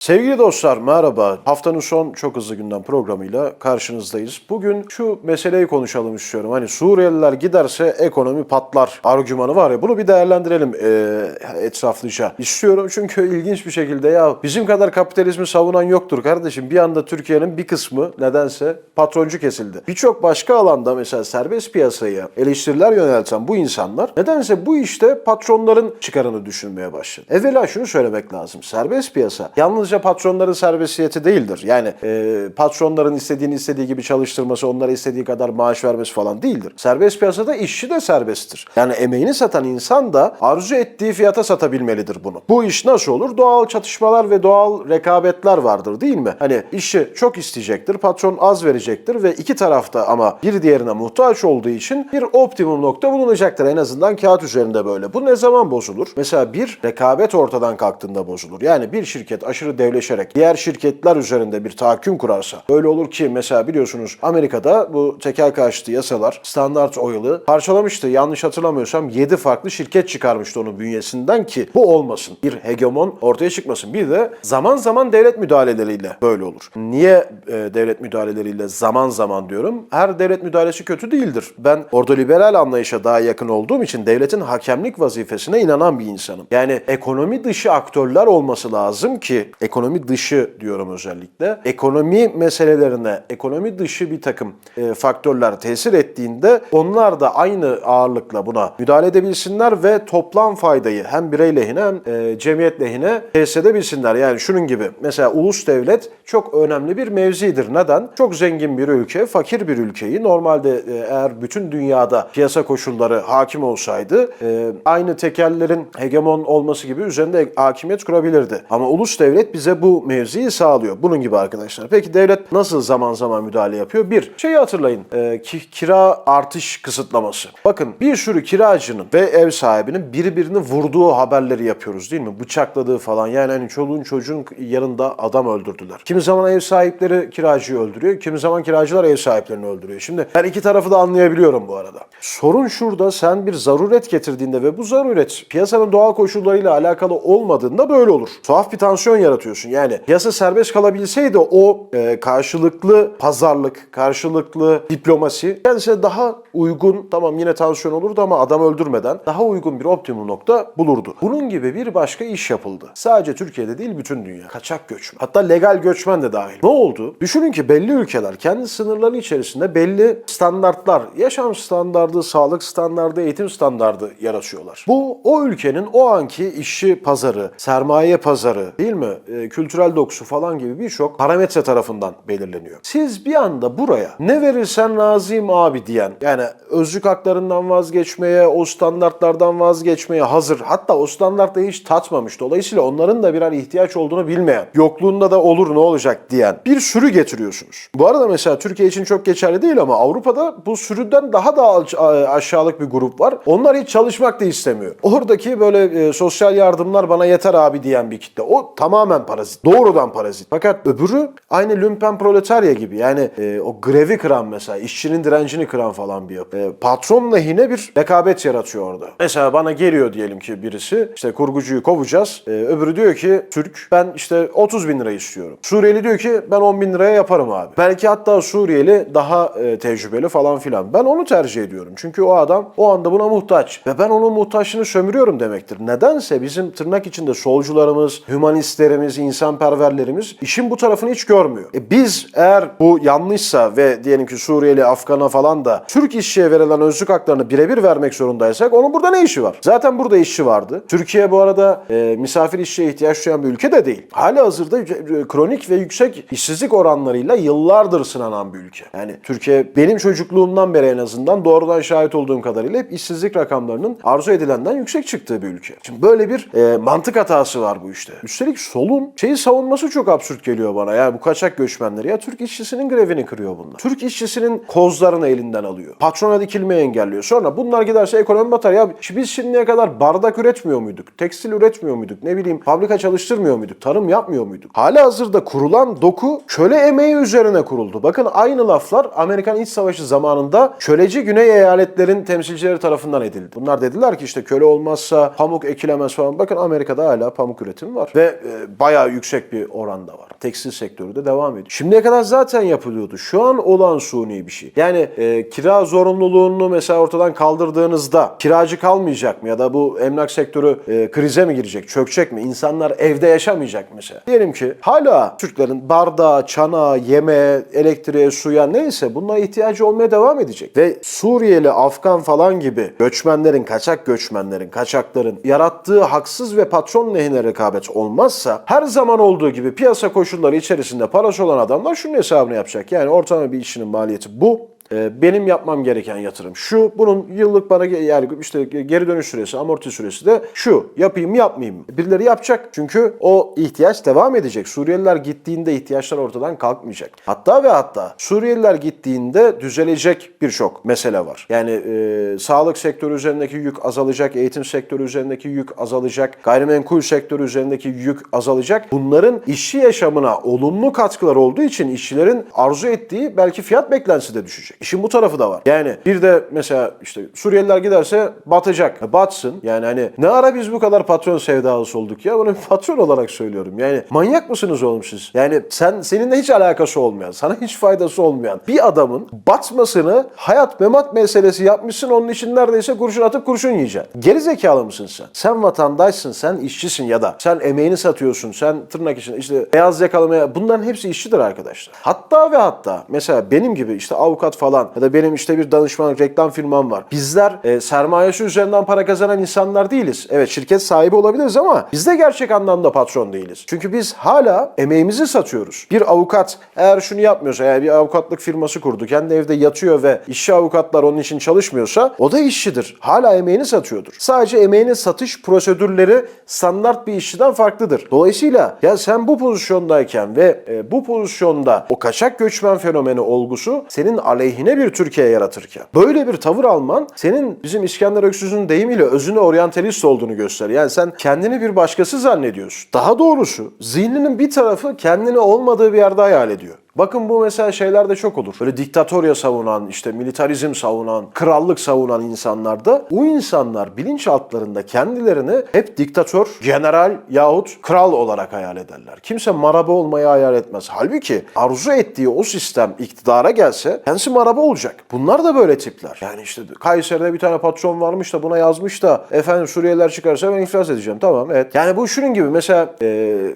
Sevgili dostlar merhaba. Haftanın son çok hızlı gündem programıyla karşınızdayız. Bugün şu meseleyi konuşalım istiyorum. Hani Suriyeliler giderse ekonomi patlar argümanı var ya bunu bir değerlendirelim e, etraflıca. İstiyorum çünkü ilginç bir şekilde ya bizim kadar kapitalizmi savunan yoktur kardeşim. Bir anda Türkiye'nin bir kısmı nedense patroncu kesildi. Birçok başka alanda mesela serbest piyasaya eleştiriler yönelten bu insanlar nedense bu işte patronların çıkarını düşünmeye başladı. Evvela şunu söylemek lazım. Serbest piyasa yalnızca patronların serbestiyeti değildir. Yani e, patronların istediğini istediği gibi çalıştırması, onlara istediği kadar maaş vermesi falan değildir. Serbest piyasada işçi de serbesttir. Yani emeğini satan insan da arzu ettiği fiyata satabilmelidir bunu. Bu iş nasıl olur? Doğal çatışmalar ve doğal rekabetler vardır değil mi? Hani işçi çok isteyecektir, patron az verecektir ve iki tarafta ama bir diğerine muhtaç olduğu için bir optimum nokta bulunacaktır. En azından kağıt üzerinde böyle. Bu ne zaman bozulur? Mesela bir rekabet ortadan kalktığında bozulur. Yani bir şirket aşırı devleşerek diğer şirketler üzerinde bir tahakküm kurarsa. Böyle olur ki mesela biliyorsunuz Amerika'da bu tekel karşıtı yasalar Standard Oil'ı parçalamıştı. Yanlış hatırlamıyorsam 7 farklı şirket çıkarmıştı onun bünyesinden ki bu olmasın. Bir hegemon ortaya çıkmasın. Bir de zaman zaman devlet müdahaleleriyle böyle olur. Niye e, devlet müdahaleleriyle zaman zaman diyorum? Her devlet müdahalesi kötü değildir. Ben ordoliberal anlayışa daha yakın olduğum için devletin hakemlik vazifesine inanan bir insanım. Yani ekonomi dışı aktörler olması lazım ki ekonomi dışı diyorum özellikle. Ekonomi meselelerine ekonomi dışı bir takım e, faktörler tesir ettiğinde onlar da aynı ağırlıkla buna müdahale edebilsinler ve toplam faydayı hem birey lehine hem e, cemiyet lehine tesis edebilsinler. Yani şunun gibi mesela ulus devlet çok önemli bir mevzidir. Neden? Çok zengin bir ülke, fakir bir ülkeyi normalde e, eğer bütün dünyada piyasa koşulları hakim olsaydı e, aynı tekellerin hegemon olması gibi üzerinde hakimiyet kurabilirdi. Ama ulus devlet bize bu mevziyi sağlıyor. Bunun gibi arkadaşlar. Peki devlet nasıl zaman zaman müdahale yapıyor? Bir, şeyi hatırlayın. E, ki, kira artış kısıtlaması. Bakın bir sürü kiracının ve ev sahibinin birbirini vurduğu haberleri yapıyoruz değil mi? Bıçakladığı falan. Yani hani çoluğun çocuğun yanında adam öldürdüler. Kimi zaman ev sahipleri kiracıyı öldürüyor. Kimi zaman kiracılar ev sahiplerini öldürüyor. Şimdi ben iki tarafı da anlayabiliyorum bu arada. Sorun şurada sen bir zaruret getirdiğinde ve bu zaruret piyasanın doğal koşullarıyla alakalı olmadığında böyle olur. Tuhaf bir tansiyon yaratıyorsun. Yani piyasa serbest kalabilseydi o e, karşılıklı pazarlık, karşılıklı diplomasi kendisine daha uygun, tamam yine tansiyon olurdu ama adam öldürmeden daha uygun bir optimum nokta bulurdu. Bunun gibi bir başka iş yapıldı. Sadece Türkiye'de değil bütün dünya. Kaçak göçmen. Hatta legal göçmen de dahil. Ne oldu? Düşünün ki belli ülkeler kendi sınırları içerisinde belli standartlar, yaşam standardı, sağlık standardı, eğitim standardı yaratıyorlar. Bu o ülkenin o anki işçi pazarı, sermaye pazarı değil mi? E, kültürel dokusu falan gibi birçok parametre tarafından belirleniyor. Siz bir anda buraya ne verirsen razıyım abi diyen yani özlük haklarından vazgeçmeye, o standartlardan vazgeçmeye hazır hatta o standartları hiç tatmamış. Dolayısıyla onların da birer ihtiyaç olduğunu bilmeyen, yokluğunda da olur ne olacak diyen bir sürü getiriyorsunuz. Bu arada mesela Türkiye için çok geçerli değil ama Avrupa'da bu sürüden daha da aşağılık bir grup var. Onlar hiç çalışmak da istemiyor. Oradaki böyle e, sosyal yardımlar bana yeter abi diyen bir kitle. O tamamen parazit. Doğrudan parazit. Fakat öbürü aynı lümpen proletarya gibi. Yani e, o grevi kıran mesela, işçinin direncini kıran falan bir yapı. E, patron lehine bir rekabet yaratıyor orada. Mesela bana geliyor diyelim ki birisi, işte kurgucuyu kovacağız. E, öbürü diyor ki Türk, ben işte 30 bin lira istiyorum. Suriyeli diyor ki ben 10 bin liraya yaparım abi. Belki hatta Suriyeli daha e, tecrübeli falan filan. Ben onu tercih ediyorum. Çünkü o adam o anda buna muhtaç. Ve ben onun muhtaçlığını sömürüyorum demektir. Nedense bizim tırnak içinde solcularımız, hümanistlerimiz, insanperverlerimiz işin bu tarafını hiç görmüyor. E biz eğer bu yanlışsa ve diyelim ki Suriyeli, Afgan'a falan da Türk işçiye verilen özlük haklarını birebir vermek zorundaysak onun burada ne işi var? Zaten burada işçi vardı. Türkiye bu arada e, misafir işçiye ihtiyaç duyan bir ülke de değil. Hala hazırda e, kronik ve yüksek işsizlik oranlarıyla yıllardır sınanan bir ülke. Yani Türkiye benim çocukluğumdan beri en azından doğrudan şahit olduğum kadarıyla hep işsizlik rakamlarının arzu edilenden yüksek çıktığı bir ülke. Şimdi böyle bir e, mantık hatası var bu işte. Üstelik solun şeyi savunması çok absürt geliyor bana. Yani bu kaçak göçmenleri. Ya Türk işçisinin grevini kırıyor bunlar. Türk işçisinin kozlarını elinden alıyor. Patrona dikilmeyi engelliyor. Sonra bunlar giderse ekonomi batar. Ya biz şimdiye kadar bardak üretmiyor muyduk? Tekstil üretmiyor muyduk? Ne bileyim fabrika çalıştırmıyor muyduk? Tarım yapmıyor muyduk? Hala hazırda kurulan doku köle emeği üzerine kuruldu. Bakın aynı laflar Amerikan İç Savaşı zamanında köleci Güney eyaletlerin temsilcileri tarafından edildi. Bunlar dediler ki işte köle olmazsa pamuk ekilemez falan. Bakın Amerika'da hala pamuk üretimi var. Ve e, bayağı yüksek bir oranda var. Tekstil sektörü de devam ediyor. Şimdiye kadar zaten yapılıyordu. Şu an olan suni bir şey. Yani e, kira zorunluluğunu mesela ortadan kaldırdığınızda kiracı kalmayacak mı? Ya da bu emlak sektörü e, krize mi girecek, çökecek mi? İnsanlar evde yaşamayacak mesela. Diyelim ki hala Türklerin bardağa, çanağa, yemeğe, elektriğe, suya neyse bunlara ihtiyacı olmaya devam edecek. Ve Suriyeli, Afgan falan gibi göçmenlerin, kaçak göçmenlerin, kaçakların yarattığı haksız ve patron lehine rekabet olmazsa her zaman olduğu gibi piyasa koşulları içerisinde parası olan adamlar şunun hesabını yapacak. Yani ortalama bir işinin maliyeti bu. Ee, benim yapmam gereken yatırım şu. Bunun yıllık bana yani işte geri dönüş süresi, amorti süresi de şu. Yapayım mı yapmayayım mı? Birileri yapacak. Çünkü o ihtiyaç devam edecek. Suriyeliler gittiğinde ihtiyaçlar ortadan kalkmayacak. Hatta ve hatta Suriyeliler gittiğinde düzelecek birçok mesele var. Yani e, sağlık sektörü üzerindeki yük azalacak, eğitim sektörü üzerindeki yük azalacak, gayrimenkul sektörü üzerindeki yük azalacak. Bunların işçi yaşamına olumlu katkılar olduğu için işçilerin arzu ettiği belki fiyat beklentisi de düşecek. İşin bu tarafı da var. Yani bir de mesela işte Suriyeliler giderse batacak. E, Batsın. Yani hani ne ara biz bu kadar patron sevdalısı olduk ya? Bunu patron olarak söylüyorum. Yani manyak mısınız oğlum siz? Yani sen seninle hiç alakası olmayan, sana hiç faydası olmayan bir adamın batmasını hayat memat meselesi yapmışsın. Onun için neredeyse kurşun atıp kurşun yiyeceksin. Geri zekalı mısın sen? Sen vatandaşsın, sen işçisin ya da sen emeğini satıyorsun, sen tırnak için işte beyaz yakalı me- bunların hepsi işçidir arkadaşlar. Hatta ve hatta mesela benim gibi işte avukat falan ya da benim işte bir danışmanlık reklam firmam var. Bizler e, sermayesi üzerinden para kazanan insanlar değiliz. Evet şirket sahibi olabiliriz ama biz de gerçek anlamda patron değiliz. Çünkü biz hala emeğimizi satıyoruz. Bir avukat eğer şunu yapmıyorsa eğer bir avukatlık firması kurdu kendi evde yatıyor ve işçi avukatlar onun için çalışmıyorsa o da işçidir. Hala emeğini satıyordur. Sadece emeğinin satış prosedürleri standart bir işçiden farklıdır. Dolayısıyla ya sen bu pozisyondayken ve e, bu pozisyonda o kaçak göçmen fenomeni olgusu senin aleyhine bir Türkiye yaratırken böyle bir tavır alman senin bizim İskender Öksüz'ün deyimiyle özüne oryantalist olduğunu gösteriyor. Yani sen kendini bir başkası zannediyorsun. Daha doğrusu zihninin bir tarafı kendini olmadığı bir yerde hayal ediyor. Bakın bu mesela şeylerde çok olur. Böyle diktatorya savunan, işte militarizm savunan, krallık savunan insanlarda o insanlar bilinçaltlarında kendilerini hep diktatör, general yahut kral olarak hayal ederler. Kimse maraba olmayı hayal etmez. Halbuki arzu ettiği o sistem iktidara gelse kendisi maraba olacak. Bunlar da böyle tipler. Yani işte Kayseri'de bir tane patron varmış da buna yazmış da efendim Suriyeliler çıkarsa ben iflas edeceğim. Tamam evet. Yani bu şunun gibi mesela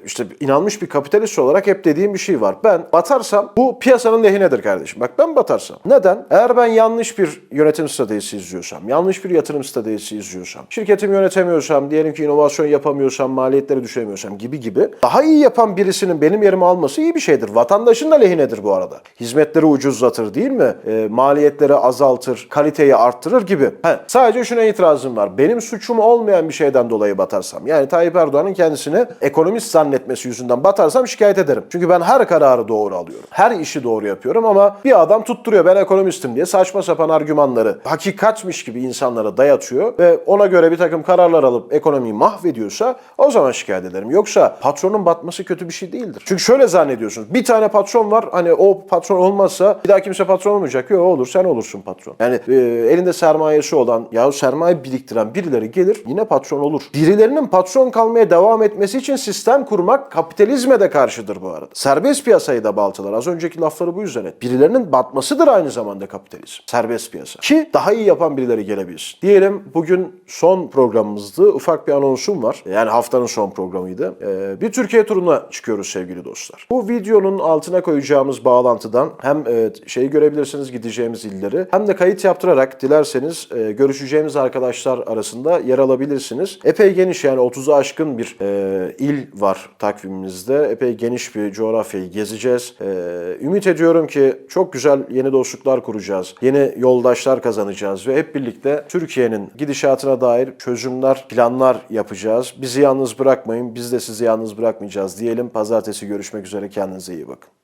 işte inanmış bir kapitalist olarak hep dediğim bir şey var. Ben batarsam bu piyasanın lehinedir kardeşim. Bak ben batarsam. Neden? Eğer ben yanlış bir yönetim stratejisi izliyorsam, yanlış bir yatırım stratejisi izliyorsam, şirketimi yönetemiyorsam, diyelim ki inovasyon yapamıyorsam, maliyetleri düşüremiyorsam gibi gibi daha iyi yapan birisinin benim yerimi alması iyi bir şeydir. Vatandaşın da lehinedir bu arada. Hizmetleri ucuzlatır değil mi? E, maliyetleri azaltır, kaliteyi arttırır gibi. He, sadece şuna itirazım var. Benim suçum olmayan bir şeyden dolayı batarsam, yani Tayyip Erdoğan'ın kendisini ekonomist zannetmesi yüzünden batarsam şikayet ederim. Çünkü ben her kararı doğru alıyorum. Her işi doğru yapıyorum ama bir adam tutturuyor ben ekonomistim diye saçma sapan argümanları hakikatmiş gibi insanlara dayatıyor ve ona göre bir takım kararlar alıp ekonomiyi mahvediyorsa o zaman şikayet ederim. Yoksa patronun batması kötü bir şey değildir. Çünkü şöyle zannediyorsunuz. Bir tane patron var hani o patron olmazsa bir daha kimse patron olmayacak. Yok olur sen olursun patron. Yani e, elinde sermayesi olan ya sermaye biriktiren birileri gelir yine patron olur. Birilerinin patron kalmaya devam etmesi için sistem kurmak kapitalizme de karşıdır bu arada. Serbest piyasayı da baltalar. Az önceki lafları bu yüzden et. Birilerinin batmasıdır aynı zamanda kapitalizm. Serbest piyasa. Ki daha iyi yapan birileri gelebilir. Diyelim bugün son programımızdı. Ufak bir anonsum var. Yani haftanın son programıydı. Ee, bir Türkiye turuna çıkıyoruz sevgili dostlar. Bu videonun altına koyacağımız bağlantıdan hem e, şeyi görebilirsiniz gideceğimiz illeri hem de kayıt yaptırarak dilerseniz e, görüşeceğimiz arkadaşlar arasında yer alabilirsiniz. Epey geniş yani 30'u aşkın bir e, il var takvimimizde. Epey geniş bir coğrafyayı gezeceğiz. E, ümit ediyorum ki çok güzel yeni dostluklar kuracağız. Yeni yoldaşlar kazanacağız ve hep birlikte Türkiye'nin gidişatına dair çözümler, planlar yapacağız. Bizi yalnız bırakmayın, biz de sizi yalnız bırakmayacağız diyelim. Pazartesi görüşmek üzere. Kendinize iyi bakın.